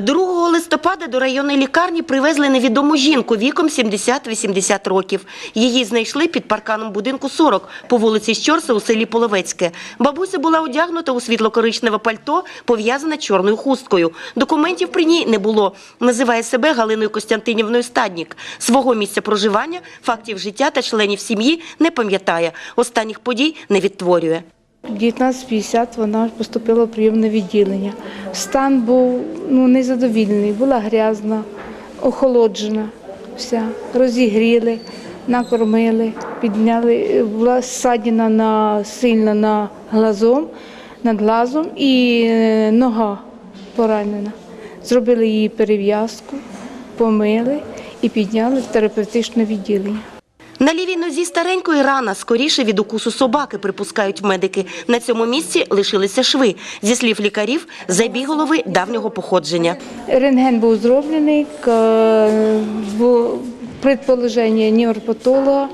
2 листопада до районної лікарні привезли невідому жінку віком 70-80 років. Її знайшли під парканом будинку 40 по вулиці Щорса у селі Половецьке. Бабуся була одягнута у світло-коричневе пальто, пов'язане чорною хусткою. Документів при ній не було. Називає себе Галиною Костянтинівною Стаднік. Свого місця проживання, фактів життя та членів сім'ї не пам'ятає. Останніх подій не відтворює. В 19.50 вона поступила в прийомне відділення. Стан був ну, незадовільний, була грязна, охолоджена, вся. розігріли, накормили, підняли, була ссадіна на, сильно на глазом, над глазом і е, нога поранена. Зробили їй перев'язку, помили і підняли в терапевтичне відділення. На лівій нозі старенької рана, скоріше від укусу собаки, припускають медики. На цьому місці лишилися шви. Зі слів лікарів, забій голови давнього походження. Рентген був зроблений, предположення невропатолога,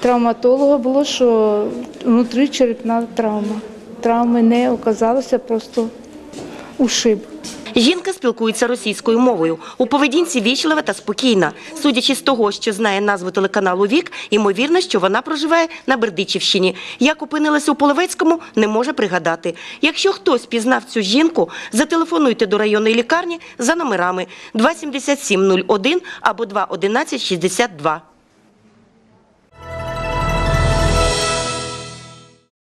травматолога було, що внутрічерепна травма. Травми не оказалося, просто ушиб. Жінка спілкується російською мовою. У поведінці вічлива та спокійна. Судячи з того, що знає назву телеканалу Вік, ймовірно, що вона проживає на Бердичівщині. Як опинилася у Половецькому, не може пригадати. Якщо хтось пізнав цю жінку, зателефонуйте до районної лікарні за номерами 27701 або 21162.